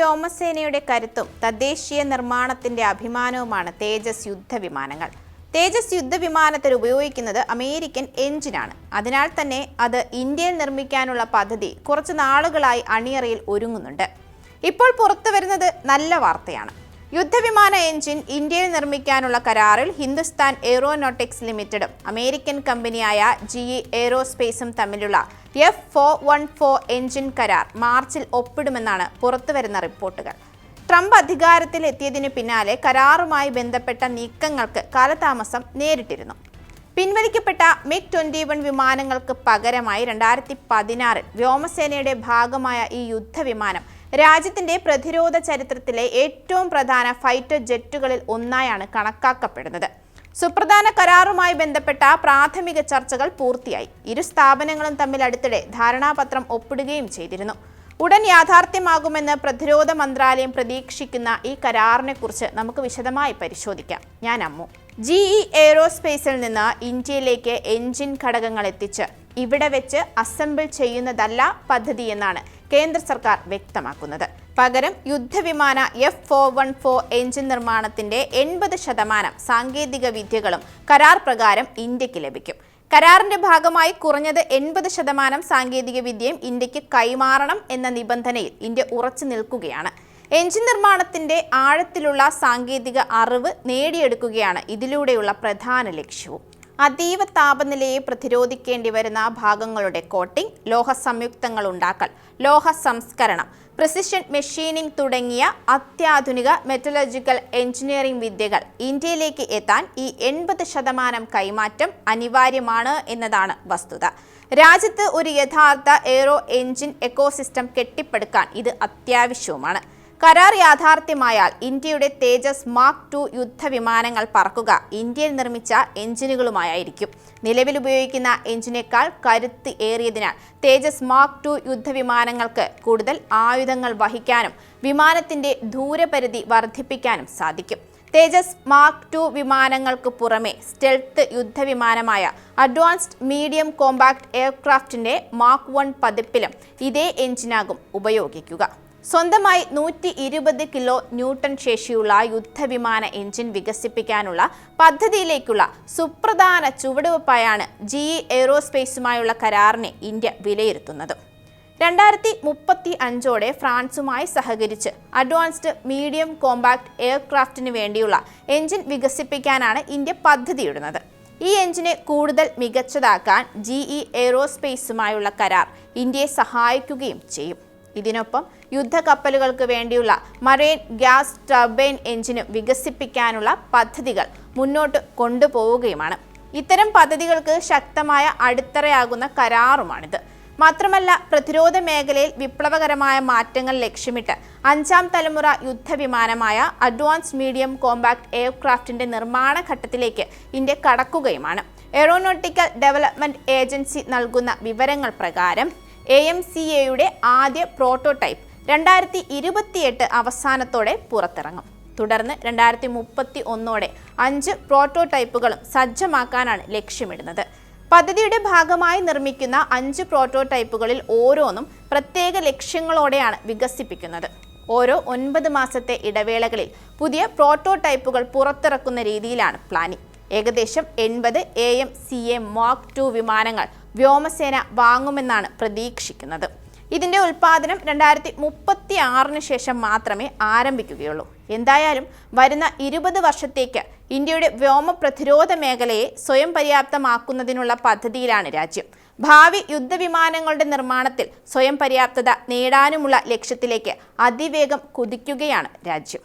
വ്യോമസേനയുടെ കരുത്തും തദ്ദേശീയ നിർമ്മാണത്തിന്റെ അഭിമാനവുമാണ് തേജസ് യുദ്ധവിമാനങ്ങൾ തേജസ് യുദ്ധവിമാനത്തിൽ ഉപയോഗിക്കുന്നത് അമേരിക്കൻ എഞ്ചിനാണ്. അതിനാൽ തന്നെ അത് ഇന്ത്യയിൽ നിർമ്മിക്കാനുള്ള പദ്ധതി കുറച്ച് നാളുകളായി അണിയറയിൽ ഒരുങ്ങുന്നുണ്ട്. ഇപ്പോൾ പുറത്തു വരുന്നത് നല്ല വാർത്തയാണ്. യുദ്ധവിമാന എഞ്ചിൻ ഇന്ത്യയിൽ നിർമ്മിക്കാനുള്ള കരാറിൽ ഹിന്ദുസ്ഥാൻ എയ്റോനോട്ടിക്സ് ലിമിറ്റഡും അമേരിക്കൻ കമ്പനിയായ ജി ഇ എയ്റോസ്പേസും തമ്മിലുള്ള F four one four engine കരാർ മാർച്ചിൽ ഒപ്പിടുമെന്നാണ് പുറത്തുവരുന്ന റിപ്പോർട്ടുകൾ. ട്രംപ് അധികാരത്തിൽ എത്തിയതിനു പിന്നാലെ കരാറുമായി ബന്ധപ്പെട്ട നീക്കങ്ങൾക്ക് കാലതാമസം നേരിട്ടിരുന്നു. പിൻവലിക്കപ്പെട്ട മിഗ് ട്വന്റി വൺ വിമാനങ്ങൾക്ക് പകരമായി രണ്ടായിരത്തി പതിനാറിൽ വ്യോമസേനയുടെ ഭാഗമായ ഈ യുദ്ധവിമാനം രാജ്യത്തിന്റെ പ്രതിരോധ ചരിത്രത്തിലെ ഏറ്റവും പ്രധാന ഫൈറ്റർ ജെറ്റുകളിൽ ഒന്നായാണ് കണക്കാക്കപ്പെടുന്നത്. സുപ്രധാന കരാറുമായി ബന്ധപ്പെട്ട പ്രാഥമിക ചർച്ചകൾ പൂർത്തിയായി. ഇരു സ്ഥാപനങ്ങളും തമ്മിൽ അടുത്തിടെ ധാരണാപത്രം ഒപ്പിടുകയും ചെയ്തിരുന്നു. ഉടൻ യാഥാർത്ഥ്യമാകുമെന്ന് പ്രതിരോധ മന്ത്രാലയം പ്രതീക്ഷിക്കുന്ന ഈ കരാറിനെ കുറിച്ച് നമുക്ക് വിശദമായി പരിശോധിക്കാം. ഞാൻ അമ്മു. ജി ഇ എയ്റോസ്പേസിൽ നിന്ന് ഇന്ത്യയിലേക്ക് എഞ്ചിൻ ഘടകങ്ങൾ എത്തിച്ച് ഇവിടെ വെച്ച് അസംബിൾ ചെയ്യുന്നതല്ല പദ്ധതി എന്നാണ് കേന്ദ്ര സർക്കാർ വ്യക്തമാക്കുന്നത്. പകരം യുദ്ധവിമാന F four one four engine നിർമ്മാണത്തിന്റെ എൺപത് ശതമാനം സാങ്കേതിക വിദ്യകളും കരാർ പ്രകാരം ഇന്ത്യയ്ക്ക് ലഭിക്കും. കരാറിന്റെ ഭാഗമായി കുറഞ്ഞത് എൺപത് ശതമാനം സാങ്കേതിക വിദ്യയും ഇന്ത്യയ്ക്ക് കൈമാറണം എന്ന നിബന്ധനയിൽ ഇന്ത്യ ഉറച്ചു നിൽക്കുകയാണ്. എഞ്ചിൻ നിർമ്മാണത്തിന്റെ ആഴത്തിലുള്ള സാങ്കേതിക അറിവ് നേടിയെടുക്കുകയാണ് ഇതിലൂടെയുള്ള പ്രധാന ലക്ഷ്യവും. അതീവ താപനിലയെ പ്രതിരോധിക്കേണ്ടി വരുന്ന ഭാഗങ്ങളുടെ കോട്ടിംഗ് ലോഹ സംയുക്തങ്ങൾ ഉണ്ടാക്കൽ ലോഹ സംസ്കരണം പ്രിസിഷൻ മെഷീനിംഗ് തുടങ്ങിയ അത്യാധുനിക മെറ്റലർജിക്കൽ എഞ്ചിനീയറിംഗ് വിദ്യകൾ ഇന്ത്യയിലേക്ക് എത്താൻ ഈ എൺപത് ശതമാനം കൈമാറ്റം അനിവാര്യമാണ് എന്നതാണ് വസ്തുത. രാജ്യത്ത് ഒരു യഥാർത്ഥ എയ്റോ എഞ്ചിൻ എക്കോസിസ്റ്റം കെട്ടിപ്പടുക്കാൻ ഇത് അത്യാവശ്യവുമാണ്. കരാർ യാഥാർത്ഥ്യമായാൽ ഇന്ത്യയുടെ തേജസ് മാർക്ക് ടു യുദ്ധവിമാനങ്ങൾ പറക്കുക. ഇന്ത്യയിൽ നിർമ്മിച്ച എഞ്ചിനുകളുമായിരിക്കും നിലവിൽ ഉപയോഗിക്കുന്ന എഞ്ചിനേക്കാൾ കരുത്ത് ഏറിയതിനാൽ തേജസ് മാർക്ക് ടു യുദ്ധവിമാനങ്ങൾക്ക് കൂടുതൽ ആയുധങ്ങൾ വഹിക്കാനും വിമാനത്തിന്റെ ദൂരപരിധി വർദ്ധിപ്പിക്കാനും സാധിക്കും. തേജസ് മാർക്ക് ടു വിമാനങ്ങൾക്ക് പുറമെ സ്റ്റെൽത്ത് യുദ്ധവിമാനമായ അഡ്വാൻസ്ഡ് മീഡിയം കോമ്പാക്ട് എയർക്രാഫ്റ്റിന്റെ മാർക്ക് വൺ പതിപ്പിലും ഇതേ എഞ്ചിനാകും ഉപയോഗിക്കുക. സ്വന്തമായി നൂറ്റി ഇരുപത് കിലോ ന്യൂട്ടൺ ശേഷിയുള്ള യുദ്ധവിമാന എഞ്ചിൻ വികസിപ്പിക്കാനുള്ള പദ്ധതിയിലേക്കുള്ള സുപ്രധാന ചുവടുവെപ്പായാണ് ജി എയ്റോസ്പേസുമായുള്ള കരാറിനെ ഇന്ത്യ വിലയിരുത്തുന്നത്. രണ്ടായിരത്തി മുപ്പത്തി അഞ്ചോടെ ഫ്രാൻസുമായി സഹകരിച്ച് അഡ്വാൻസ്ഡ് മീഡിയം കോമ്പാക്ട് എയർക്രാഫ്റ്റിന് വേണ്ടിയുള്ള എഞ്ചിൻ വികസിപ്പിക്കാനാണ് ഇന്ത്യ പദ്ധതിയിടുന്നത്. ഈ എഞ്ചിനെ കൂടുതൽ മികച്ചതാക്കാൻ ജി ഇ എയ്റോസ്പേസുമായുള്ള കരാർ ഇന്ത്യയെ സഹായിക്കുകയും ചെയ്യും. ഇതിനൊപ്പം യുദ്ധക്കപ്പലുകൾക്ക് വേണ്ടിയുള്ള മറൈൻ ഗ്യാസ് ടർബൈൻ എഞ്ചിനും വികസിപ്പിക്കാനുള്ള പദ്ധതികൾ മുന്നോട്ട് കൊണ്ടുപോവുകയുമാണ്. ഇത്തരം പദ്ധതികൾക്ക് ശക്തമായ അടിത്തറയാകുന്ന കരാറുമാണിത്. മാത്രമല്ല പ്രതിരോധ മേഖലയിൽ വിപ്ലവകരമായ മാറ്റങ്ങൾ ലക്ഷ്യമിട്ട് അഞ്ചാം തലമുറ യുദ്ധവിമാനമായ അഡ്വാൻസ് മീഡിയം കോമ്പാക്ട് എയർക്രാഫ്റ്റിന്റെ നിർമ്മാണ ഘട്ടത്തിലേക്ക് ഇന്ത്യ കടക്കുകയുമാണ്. എയറോനോട്ടിക്കൽ ഡെവലപ്മെന്റ് ഏജൻസി നൽകുന്ന വിവരങ്ങൾ പ്രകാരം എ എം സി എയുടെ ആദ്യ പ്രോട്ടോടൈപ്പ് രണ്ടായിരത്തി ഇരുപത്തിയെട്ട് അവസാനത്തോടെ പുറത്തിറങ്ങും. തുടർന്ന് രണ്ടായിരത്തി മുപ്പത്തി ഒന്നോടെ അഞ്ച് പ്രോട്ടോടൈപ്പുകളും സജ്ജമാക്കാനാണ് ലക്ഷ്യമിടുന്നത്. പദ്ധതിയുടെ ഭാഗമായി നിർമ്മിക്കുന്ന അഞ്ച് പ്രോട്ടോടൈപ്പുകളിൽ ഓരോന്നും പ്രത്യേക ലക്ഷ്യങ്ങളോടെയാണ് വികസിപ്പിക്കുന്നത്. ഓരോ ഒൻപത് മാസത്തെ ഇടവേളകളിൽ പുതിയ പ്രോട്ടോടൈപ്പുകൾ പുറത്തിറക്കുന്ന രീതിയിലാണ് പ്ലാനിംഗ്. ഏകദേശം എൺപത് A M C A mark two വിമാനങ്ങൾ വ്യോമസേന വാങ്ങുമെന്നാണ് പ്രതീക്ഷിക്കുന്നത്. ഇതിന്റെ ഉൽപാദനം രണ്ടായിരത്തി മുപ്പത്തി ആറിന് ശേഷം മാത്രമേ ആരംഭിക്കുകയുള്ളൂ. എന്തായാലും വരുന്ന ഇരുപത് വർഷത്തേക്ക് ഇന്ത്യയുടെ വ്യോമ പ്രതിരോധ മേഖലയെ സ്വയം പര്യാപ്തമാക്കുന്നതിനുള്ള പദ്ധതിയിലാണ് രാജ്യം. ഭാവി യുദ്ധവിമാനങ്ങളുടെ നിർമ്മാണത്തിൽ സ്വയം പര്യാപ്തത നേടാനുമുള്ള ലക്ഷ്യത്തിലേക്ക് അതിവേഗം കുതിക്കുകയാണ് രാജ്യം.